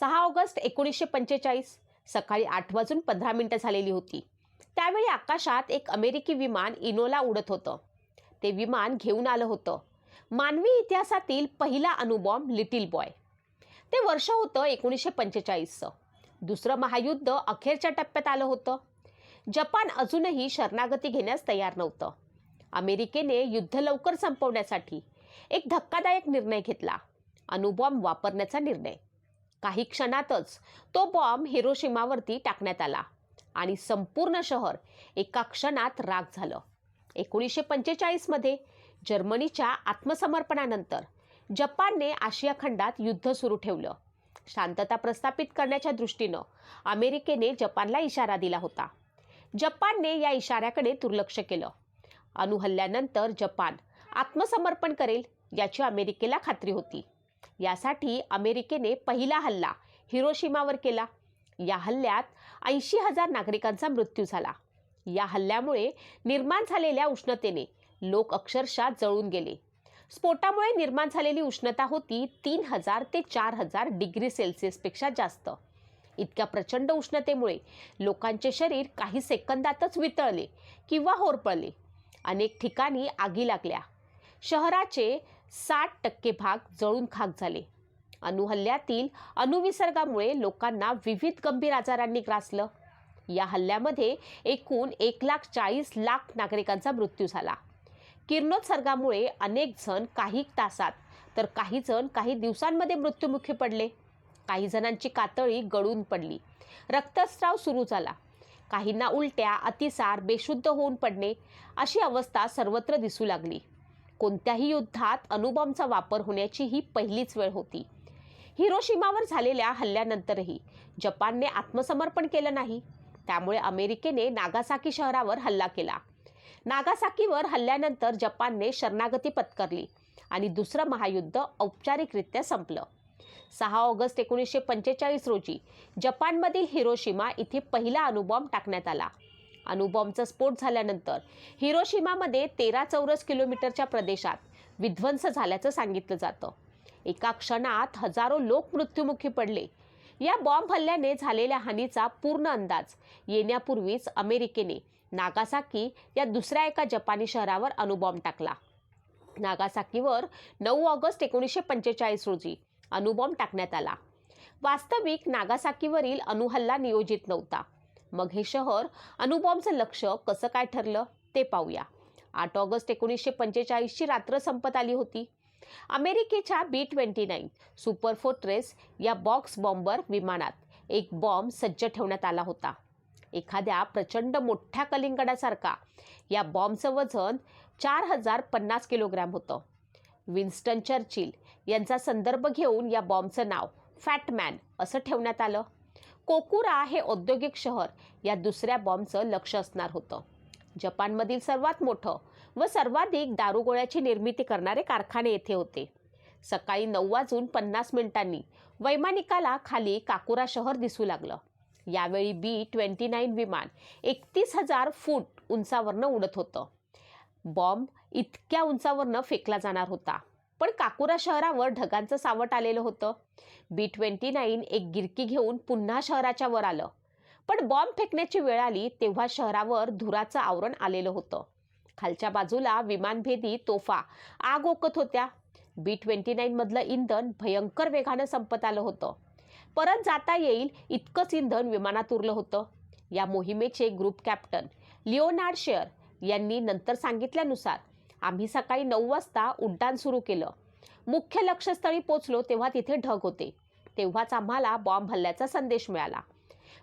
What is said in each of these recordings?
सहा ऑगस्ट एकोणीसशे पंचेचाळीस सकाळी आठ वाजून पंधरा मिनिटं झालेली होती. त्यावेळी आकाशात एक अमेरिकी विमान इनोला उडत होतं. ते विमान घेऊन आलं होतं. मानवी इतिहासातील पहिला अणुबॉम्ब लिटिल बॉय. ते वर्ष होतं एकोणीसशे पंचेचाळीसचं. दुसरं महायुद्ध अखेरच्या टप्प्यात आलं होतं. जपान अजूनही शरणागती घेण्यास तयार नव्हतं. अमेरिकेने युद्ध लवकर संपवण्यासाठी एक धक्कादायक निर्णय घेतला. अणुबॉम्ब वापरण्याचा निर्णय. काही क्षणातच तो बॉम्ब हिरोशिमावरती टाकण्यात आला आणि संपूर्ण शहर एका क्षणात राग झालं. एकोणीसशे पंचेचाळीसमध्ये जर्मनीच्या आत्मसमर्पणानंतर जपानने आशिया खंडात युद्ध सुरू ठेवलं. शांतता प्रस्थापित करण्याच्या दृष्टीनं अमेरिकेने जपानला इशारा दिला होता. जपानने या इशाऱ्याकडे दुर्लक्ष केलं. अणुहल्ल्यानंतर जपान आत्मसमर्पण करेल याची अमेरिकेला खात्री होती. यासाठी अमेरिकेने पहिला हल्ला हिरोशिमावर केला. या हल्ल्यात ऐंशी हजार नागरिकांचा मृत्यू झाला. या हल्ल्यामुळे निर्माण झालेल्या उष्णतेने लोक अक्षरशः जळून गेले. स्फोटामुळे निर्माण झालेली उष्णता होती तीन हजार ते चार हजार डिग्री सेल्सिअसपेक्षा जास्त. इतक्या प्रचंड उष्णतेमुळे लोकांचे शरीर काही सेकंदातच वितळले किंवा होरपळले. अनेक ठिकाणी आगी लागल्या. शहराचे साठ टक्के भाग जळून खाक झाले. अणुहल्ल्यातील अणुविसर्गामुळे लोकांना विविध गंभीर आजारांनी ग्रासलं. या हल्ल्यामध्ये एकूण एक लाख चाळीस लाख नागरिकांचा मृत्यू झाला. किरणोत्सर्गामुळे अनेक जण काही तासात तर काही जण काही दिवसांमध्ये मृत्युमुखी पडले. काही जणांची कातळी गळून पडली. रक्तस्राव सुरू झाला. काहींना उलट्या अतिसार बेशुद्ध होऊन पडणे अशी अवस्था सर्वत्र दिसू लागली. कोणत्याही युद्धात अणुबॉम्बचा वापर होण्याची ही पहिलीच वेळ होती. हिरोशिमावर झालेल्या हल्ल्यानंतरही जपानने आत्मसमर्पण केलं नाही. त्यामुळे अमेरिकेने नागासाकी शहरावर हल्ला केला. नागासाकीवर हल्ल्यानंतर जपानने शरणागती पत्करली आणि दुसरं महायुद्ध औपचारिकरित्या संपलं. सहा ऑगस्ट एकोणीसशे पंचेचाळीस रोजी जपानमधील हिरोशिमा इथे पहिला अणुबॉम्ब टाकण्यात आला. अणुबॉम्बचा स्फोट झाल्यानंतर हिरोशिमामध्ये तेरा चौरस किलोमीटरच्या प्रदेशात विध्वंस झाल्याचं सांगितलं जातं. एका क्षणात हजारो लोक मृत्युमुखी पडले. या बॉम्ब हल्ल्याने झालेल्या हानीचा पूर्ण अंदाज येण्यापूर्वीच अमेरिकेने नागासाकी या दुसऱ्या एका जपानी शहरावर अणुबॉम्ब टाकला. नागासाकीवर नऊ ऑगस्ट एकोणीसशे पंचेचाळीस रोजी अणुबॉम्ब टाकण्यात आला. वास्तविक नागासाकीवरील अणुहल्ला नियोजित नव्हता. मग हे शहर अणुबॉम्बचं लक्ष कसं काय ठरलं ते पाहूया. आठ ऑगस्ट एकोणीसशे पंचेचाळीसची रात्र संपत आली होती. अमेरिकेच्या B twenty nine super fortress या बॉक्स बॉम्बर विमानात एक बॉम्ब सज्ज ठेवण्यात आला होता. एखाद्या प्रचंड मोठ्या कलिंगडासारखा या बॉम्बचं वजन चार हजार पन्नास किलोग्रॅम होतं. विन्स्टन चर्चिल यांचा संदर्भ घेऊन या बॉम्बचं नाव फॅटमॅन असं ठेवण्यात आलं. कोकुरा हे औद्योगिक शहर. या दुसऱ्या बॉम्बचं लक्ष असणार होतं. जपानमधील सर्वात मोठं व सर्वाधिक दारुगोळ्याची निर्मिती करणारे कारखाने येथे होते. सकाळी नऊ वाजून पन्नास मिनिटांनी वैमानिकाला खाली काकुरा शहर दिसू लागलं. यावेळी बी ट्वेंटी नाईन विमान एकतीस हजार फूट उंचावरनं उडत होतं. बॉम्ब इतक्या उंचावरनं फेकला जाणार होता. पण काकुरा शहरावर ढगांचं सावट आलेलं होतं. बी ट्वेंटी नाईन एक गिरकी घेऊन पुन्हा शहराच्या वर आलं. पण बॉम्ब फेकण्याची वेळ आली तेव्हा शहरावर धुराचं आवरण आलेलं होतं. खालच्या बाजूला विमानभेदी तोफा आग ओकत होत्या. बी ट्वेंटी नाईनमधलं इंधन भयंकर वेगानं संपत आलं होतं. परत जाता येईल इतकंच इंधन विमानात उरलं होतं. या मोहिमेचे ग्रुप कॅप्टन लिओनार्ड शेअर यांनी नंतर सांगितल्यानुसार आम्ही सकाळी नऊ वाजता उड्डाण सुरू केलं. मुख्य लक्ष्यस्थळी पोचलो तेव्हा तिथे ढग होते. तेव्हाच आम्हाला बॉम्ब हल्ल्याचा संदेश मिळाला.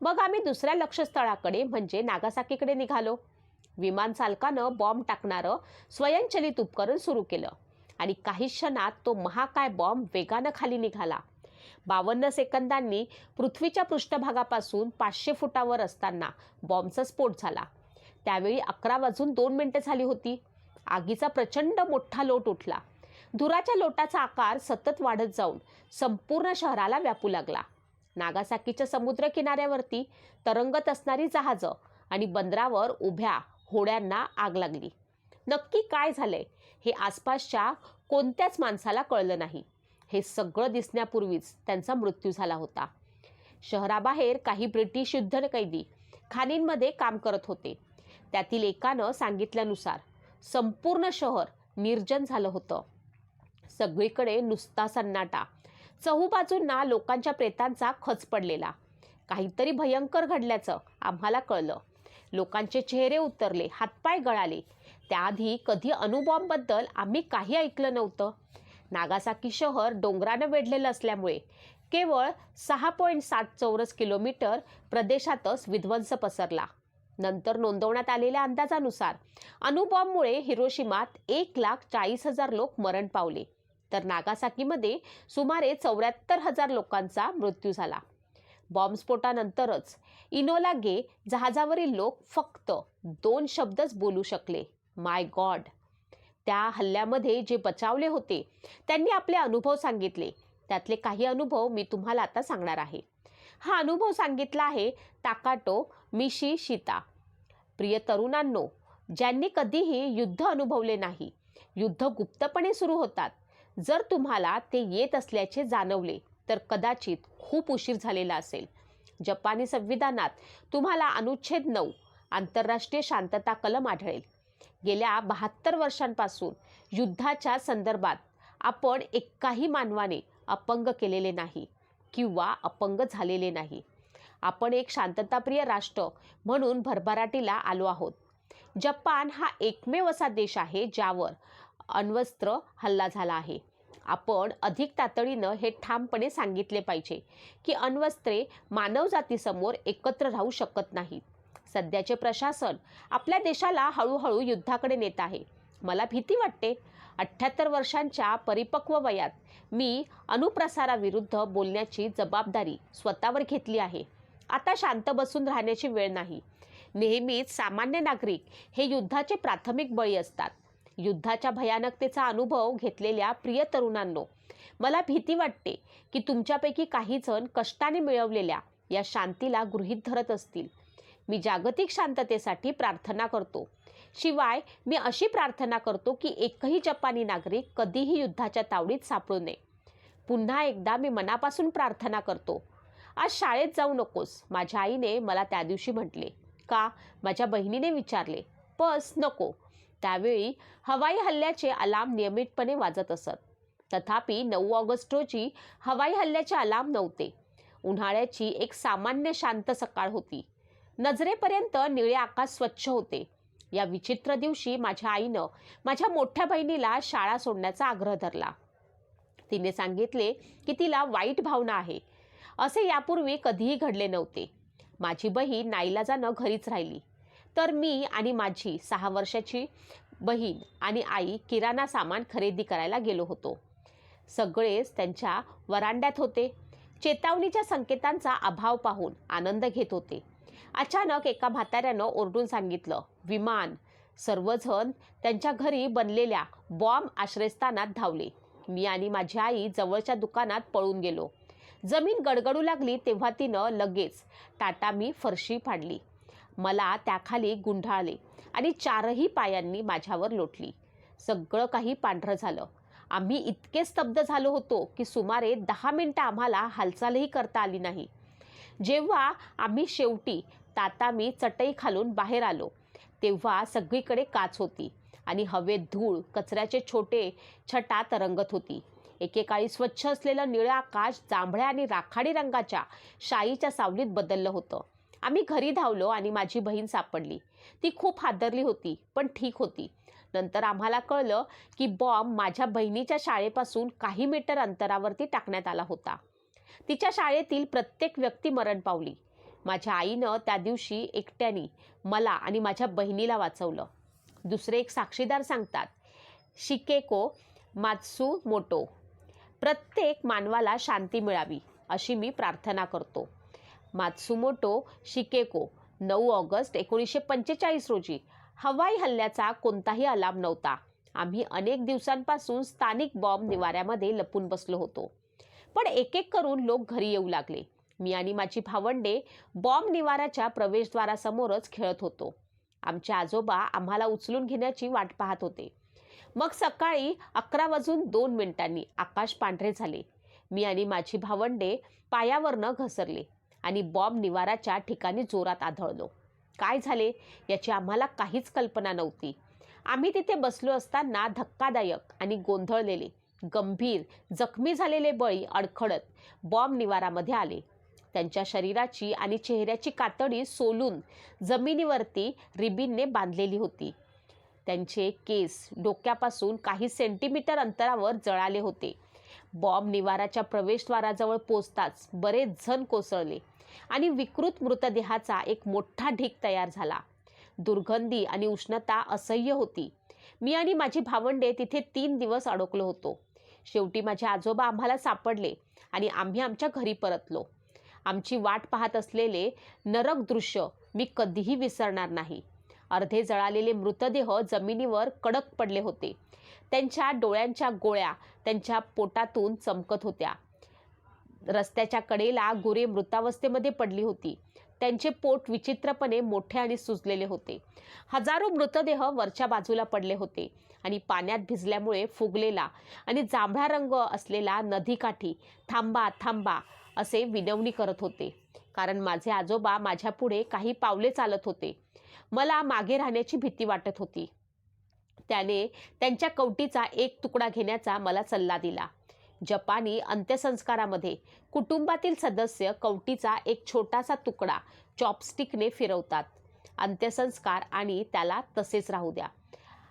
मग आम्ही दुसऱ्या लक्ष्यस्थळाकडे म्हणजे नागासाकीकडे निघालो. विमान चालकानं बॉम्ब टाकणारं स्वयंचलित उपकरण सुरू केलं आणि काही क्षणात तो महाकाय बॉम्ब वेगानं खाली निघाला. बावन्न सेकंदांनी पृथ्वीच्या पृष्ठभागापासून पाचशे फुटावर असताना बॉम्बचा स्फोट झाला. त्यावेळी अकरा वाजून दोन मिनिटं झाली होती. आगीचा प्रचंड मोठा लोट उठला. धुराच्या लोटाचा आकार सतत वाढत जाऊन संपूर्ण शहराला व्यापू लागला. नागासाकीच्या समुद्र किनाऱ्यावरती तरंगत असणारी जहाजं आणि बंदरावर उभ्या होड्यांना आग लागली. नक्की काय झालंय हे आसपासच्या कोणत्याच माणसाला कळलं नाही. हे सगळं दिसण्यापूर्वीच त्यांचा मृत्यू झाला होता. शहराबाहेर काही ब्रिटिश युद्ध कैदी खाणींमध्ये काम करत होते. त्यातील एकानं सांगितल्यानुसार संपूर्ण शहर निर्जन झालं होतं. सगळीकडे नुसता सन्नाटा. चहूबाजूंना लोकांच्या प्रेतांचा खच पडलेला. काहीतरी भयंकर घडल्याचं आम्हाला कळलं. लोकांचे चेहरे उतरले हातपाय गळाले. त्याआधी कधी अणुबॉम्बबद्दल आम्ही काही ऐकलं नव्हतं. नागासाकी शहर डोंगरानं वेढलेलं असल्यामुळे केवळ सहा पॉईंट सात चौरस किलोमीटर प्रदेशातच विध्वंस पसरला. नंतर नोंदवण्यात आलेल्या अंदाजानुसार अणुबॉम्बमुळे हिरोशिमात एक लाख चाळीस हजार लोक मरण पावले. तर नागासाकीमध्ये सुमारे चौऱ्याहत्तर हजार लोकांचा मृत्यू झाला. बॉम्बस्फोटानंतरच इनोला गे जहाजावरील लोक फक्त दोन शब्दच बोलू शकले. My god! त्या हल्ल्यामध्ये जे बचावले होते त्यांनी आपले अनुभव सांगितले. त्यातले काही अनुभव मी तुम्हाला आता सांगणार आहे. हा अनुभव सांगितला आहे ताकाटो मिशी शिता. प्रिय तरुणांनो ज्यांनी कधीही युद्ध अनुभवले नाही युद्ध गुप्तपणे सुरू होतात. जर तुम्हाला ते येत असल्याचे जाणवले तर कदाचित खूप उशीर झालेला असेल. जपानी संविधानात तुम्हाला अनुच्छेद नऊ आंतरराष्ट्रीय शांतता कलम आढळेल. गेल्या बहात्तर वर्षांपासून युद्धाच्या संदर्भात आपण एकाही मानवाने अपंग केलेले नाही किंवा अपंग झालेले नाही. आपण एक शांतताप्रिय राष्ट्र म्हणून भरभराटीला आलो आहोत. जपान हा एकमेव असा देश आहे ज्यावर अण्वस्त्र हल्ला झाला आहे. आपण अधिक तातडीनं हे ठामपणे सांगितले पाहिजे की अण्वस्त्रे मानवजातीसमोर एकत्र राहू शकत नाहीत. सध्याचे प्रशासन आपल्या देशाला हळूहळू युद्धाकडे नेत आहे. मला भीती वाटते. अठ्ठ्याहत्तर वर्षांच्या परिपक्व वयात मी अणुप्रसाराविरुद्ध बोलण्याची जबाबदारी स्वतःवर घेतली आहे. आता शांत बसून राहण्याची वेळ नाही. नेहमीच सामान्य नागरिक हे युद्धाचे प्राथमिक बळी असतात. युद्धाच्या भयानकतेचा अनुभव घेतलेल्या प्रिय तरुणांनो मला भीती वाटते की तुमच्यापैकी काही जण कष्टाने मिळवलेल्या या शांतीला गृहीत धरत असतील. मी जागतिक शांततेसाठी प्रार्थना करतो. शिवाय मी अशी प्रार्थना करतो की एकही जपानी नागरिक कधीही युद्धाच्या तावडीत सापडू नये. पुन्हा एकदा मी मनापासून प्रार्थना करतो. आज शाळेत जाऊ नकोस. माझ्या आईने मला त्या दिवशी म्हटले. का? माझ्या बहिणीने विचारले. बस नको. त्यावेळी हवाई हल्ल्याचे अलार्म नियमितपणे वाजत असत. तथापि नऊ ऑगस्ट रोजी हवाई हल्ल्याचे अलार्म नव्हते. उन्हाळ्याची एक सामान्य शांत सकाळ होती. नजरेपर्यंत निळे आकाश स्वच्छ होते. या विचित्र दिवशी माझ्या आईनं माझ्या मोठ्या बहिणीला शाळा सोडण्याचा आग्रह धरला. तिने सांगितले की तिला वाईट भावना आहे. असे यापूर्वी कधीही घडले नव्हते. माझी बहीण नाईलाजानं घरीच राहिली. तर मी आणि माझी सहा वर्षाची बहीण आणि आई किराणा सामान खरेदी करायला गेलो होतो. सगळेच त्यांच्या वरांड्यात होते. चेतावणीच्या संकेतांचा अभाव पाहून आनंद घेत होते. अचानक एका म्हाताऱ्यानं ओरडून सांगितलं विमान. सर्वजण त्यांच्या घरी बनलेल्या बॉम्ब आश्रयस्थानात धावले. मी आणि माझी आई जवळच्या दुकानात पळून गेलो. जमीन गडगडू लागली तेव्हा तिनं लगेच टाटा मी फरशी फाडली. मला त्याखाली गुंढाळले आणि चारही पायांनी माझ्यावर लोटली. सगळं काही पांढरं झालं. आम्ही इतके स्तब्ध झालो होतो की सुमारे दहा मिनटं आम्हाला हालचालही करता आली नाही. जेव्हा आम्ही शेवटी तातामी चटई खालून बाहेर आलो तेव्हा सगळीकडे काच होती आणि हवेत धूळ कचऱ्याचे छोटे छटा तरंगत होती. एकेकाळी स्वच्छ असलेलं निळं आकाश जांभळ्या आणि राखाडी रंगाच्या शाईच्या सावलीत बदललं होतं. आम्ही घरी धावलो आणि माझी बहीण सापडली. ती खूप हादरली होती पण ठीक होती. नंतर आम्हाला कळलं की बॉम्ब माझ्या बहिणीच्या शाळेपासून काही मीटर अंतरावरती टाकण्यात आला होता. तिच्या शाळेतील प्रत्येक व्यक्ती मरण पावली. माझ्या आईनं त्या दिवशी एकट्याने मला आणि माझ्या बहिणीला वाचवलं. दुसरे एक साक्षीदार सांगतात शिकेको मात्सू मोटो. प्रत्येक मानवाला शांती मिळावी अशी मी प्रार्थना करतो. मात्सुमोटो शिकेको नऊ ऑगस्ट एकोणीसशे पंचेचाळीस रोजी. हवाई हल्ल्याचा कोणताही अलाम नव्हता. आम्ही अनेक दिवसांपासून स्थानिक बॉम्ब निवाऱ्यामध्ये लपून बसलो होतो. पण एक एक करून लोक घरी येऊ लागले. मी आणि माझी भावंडे बॉम्ब निवाऱ्याच्या प्रवेशद्वारासमोरच खेळत होतो. आमचे आजोबा आम्हाला उचलून घेण्याची वाट पाहत होते. मग सकाळी अकरा वाजून दोन मिनिटांनी आकाश पांढरे झाले. मी आणि माझी भावंडे पायावरनं घसरले आणि बॉम्ब निवाराच्या ठिकाणी जोरात आढळलो काय झाले? याची आम्हाला काहीच कल्पना नव्हती. आम्ही तिथे बसलो असताना धक्कादायक आणि गोंधळलेले गंभीर जखमी झालेले बळी अडखडत बॉम्ब निवारामध्ये आले. त्यांच्या शरीराची आणि चेहऱ्याची कातडी सोलून जमिनीवरती रिबीनने बांधलेली होती. त्यांचे केस डोक्यापासून काही सेंटीमीटर अंतरावर जळाले होते. बॉम्ब निवाराच्या प्रवेशद्वाराजवळ पोचताच बरेच जण कोसळले आणि विकृत मृतदेहाचा एक मोठा ढीक तयार झाला. दुर्गंधी आणि उष्णता असह्य होती. मी आणि माझी भावंडे तिथे तीन दिवस अडकलो होतो. शेवटी माझे आजोबा आम्हाला सापडले आणि आम्ही आमच्या घरी परतलो. आमची वाट पाहत असलेले नरक दृश्य मी कधीही विसरणार नाही. अर्धे जळालेले मृतदेह जमिनीवर कडक पडले होते. त्यांच्या डोळ्यांच्या गोळ्या त्यांच्या पोटातून चमकत होत्या. रस्त्याच्या कडेला गुरे मृतावस्थेमध्ये पडली होती. त्यांचे पोट विचित्रपणे मोठे आणि सुजलेले होते. हजारो मृतदेह वरच्या बाजूला पडले होते आणि पाण्यात भिजल्यामुळे फुगलेला आणि जांभळा रंग असलेला नदीकाठी थांबा थांबा असे विनवणी करत होते. कारण माझे आजोबा माझ्यापुढे काही पावले चालत होते. मला मागे राहण्याची भीती वाटत होती. त्याने त्यांच्या कवटीचा एक तुकडा घेण्याचा मला सल्ला दिला. जपानी अंत्यसंस्कारामध्ये कुटुंबातील सदस्य कवटीचा एक छोटासा तुकडा चॉपस्टिकने फिरवतात. अंत्यसंस्कार आणि त्याला तसेच राहू द्या.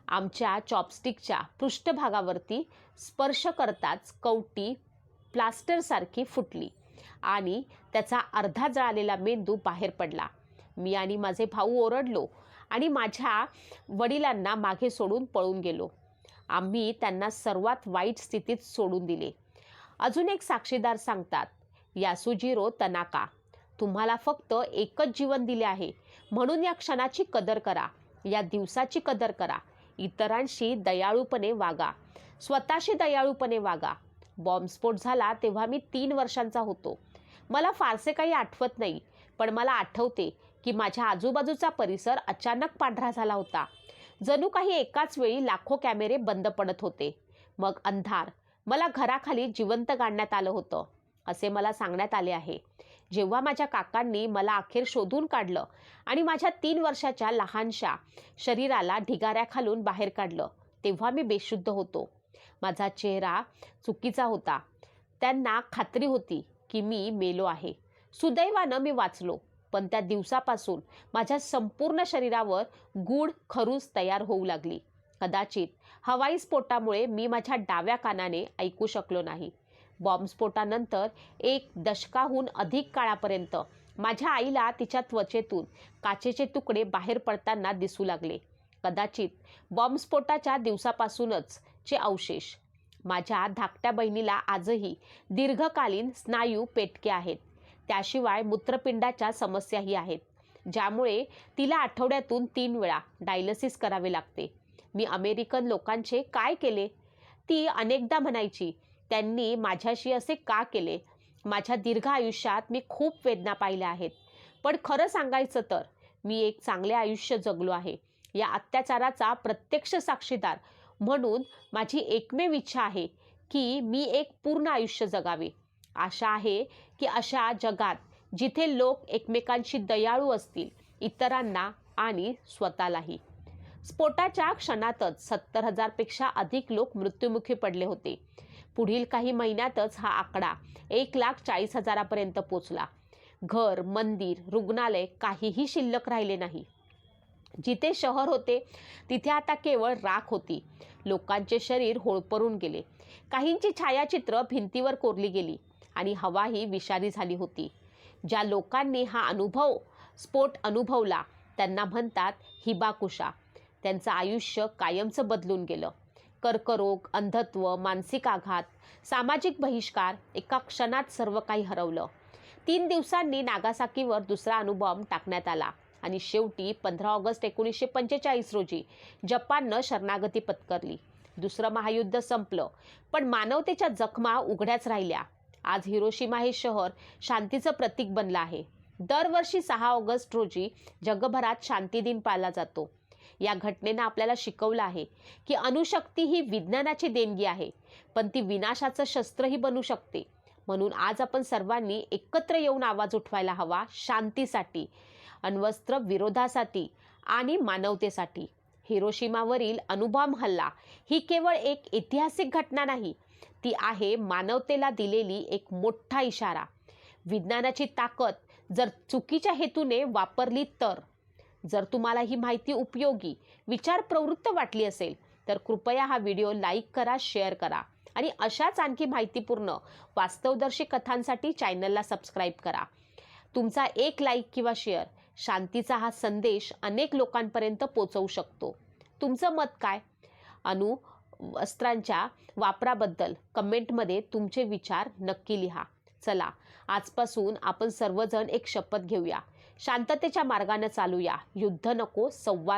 आमच्या चॉपस्टिकच्या पृष्ठभागावरती स्पर्श करताच कवटी प्लास्टरसारखी फुटली आणि त्याचा अर्धा जळालेला मेंदू बाहेर पडला. मी आणि माझे भाऊ ओरडलो आणि माझ्या वडिलांना मागे सोडून पळून गेलो. आम्ही त्यांना सर्वात वाईट स्थितीत सोडून दिले. अजून एक साक्षीदार सांगतात यासुजिरो तनाका तुम्हाला फक्त एकच जीवन दिले आहे. म्हणून या क्षणाची कदर करा या दिवसाची कदर करा. इतरांशी दयाळूपणे वागा स्वतःशी दयाळूपणे वागा. बॉम्बस्फोट झाला तेव्हा मी तीन वर्षांचा होतो. मला फारसे काही आठवत नाही पण मला आठवते की माझ्या आजूबाजूचा परिसर अचानक पांढरा झाला होता. जणू काही एकाच वेळी लाखो कॅमेरे बंद पडत होते. मग अंधार. मला घराखाली जिवंत गाडण्यात आलं होतं असे मला सांगण्यात आले आहे. जेव्हा माझ्या काकांनी मला अखेर शोधून काढलं आणि माझ्या तीन वर्षाच्या लहानशा शरीराला ढिगाऱ्याखालून बाहेर काढलं तेव्हा मी बेशुद्ध होतो. माझा चेहरा चुकीचा होता. त्यांना खात्री होती की मी मेलो आहे. सुदैवानं मी वाचलो. पण त्या दिवसापासून माझ्या संपूर्ण शरीरावर गूढ खरूज तयार होऊ लागली. कदाचित हवाई स्फोटामुळे मी माझ्या डाव्या कानाने ऐकू शकलो नाही. बॉम्बस्फोटानंतर एक दशकाहून अधिक काळापर्यंत माझ्या आईला तिच्या त्वचेतून काचेचे तुकडे बाहेर पडताना दिसू लागले. कदाचित बॉम्बस्फोटाच्या दिवसापासूनच चे अवशेष. माझ्या धाकट्या बहिणीला आजही दीर्घकालीन स्नायू पेटके आहेत. त्याशिवाय मूत्रपिंडाच्या समस्याही आहेत. ज्यामुळे तिला आठवड्यातून तीन वेळा डायलिसिस करावे लागते. मी अमेरिकन लोकांचे काय केले? ती अनेकदा म्हणायची त्यांनी माझ्याशी असे का केले? माझ्या दीर्घ आयुष्यात मी खूप वेदना पाहिल्या आहेत. पण खरं सांगायचं तर मी एक चांगले आयुष्य जगलो आहे. या अत्याचाराचा प्रत्यक्ष साक्षीदार म्हणून माझी एकमेव इच्छा आहे की मी एक पूर्ण आयुष्य जगावे. आशा आहे की अशा जगात जिथे लोक एकमेकांशी दयाळू असतील इतरांना आणि स्वतःलाही. स्फोटाच्या क्षणातच सत्तर हजारपेक्षा अधिक लोक मृत्युमुखी पडले होते. पुढील काही महिन्यातच हा आकडा एक लाख चाळीस हजारापर्यंत पोचला. घर मंदिर रुग्णालय काहीही शिल्लक राहिले नाही. जिथे शहर होते तिथे आता केवळ राख होती. लोकांचे शरीर होळपरून गेले. काहींची छायाचित्र भिंतीवर कोरली गेली. आणि हवाही विषारी झाली होती. ज्या लोकांनी हा अनुभव स्फोट अनुभवला त्यांना म्हणतात हिबाकुशा. त्यांचं आयुष्य कायमचं बदलून गेलं. कर्करोग अंधत्व मानसिक आघात सामाजिक बहिष्कार एका क्षणात सर्व काही हरवलं. तीन दिवसांनी नागासाकीवर दुसरा अणुबॉम्ब टाकण्यात आला आणि शेवटी पंधरा ऑगस्ट एकोणीसशे पंचेचाळीस रोजी जपाननं शरणागती पत्करली. दुसरं महायुद्ध संपलं पण मानवतेच्या जखमा उघड्याच राहिल्या. आज हिरोशिमा हे शहर शांतीचं प्रतीक बनलं आहे. दरवर्षी सहा ऑगस्ट रोजी जगभरात शांती दिन पाळला जातो. या घटनेनं आपल्याला शिकवलं आहे की अणुशक्ती ही विज्ञानाची देणगी आहे पण ती विनाशाचं शस्त्रही बनू शकते. म्हणून आज आपण सर्वांनी एकत्र येऊन आवाज उठवायला हवा शांतीसाठी अण्वस्त्र विरोधासाठी आणि मानवतेसाठी. हिरोशिमावरील अणुबॉम्ब हल्ला ही केवळ एक ऐतिहासिक घटना नाही ती आहे मानवतेला दिलेली एक मोठा इशारा. विज्ञानाची ताकद जर चुकीच्या हेतूने वापरली तर जर तुम्हाला ही माहिती उपयोगी विचार प्रवृत्त वाटली असेल तर कृपया हा व्हिडिओ लाईक करा शेअर करा आणि अशाच आणखी माहितीपूर्ण वास्तवदर्शी कथांसाठी चॅनलला सबस्क्राईब करा. तुमचा एक लाईक किंवा शेअर शांतीचा हा संदेश अनेक लोकांपर्यंत पोचवू शकतो. तुमचं मत काय? अनु वस्त्रांच्या वापराबद्दल कमेंटमध्ये तुमचे विचार नक्की लिहा. चला आजपासून आपण सर्वजण एक शपथ घेऊया. शांततेच्या मार्गाने चालूया. युद्ध नको संवाद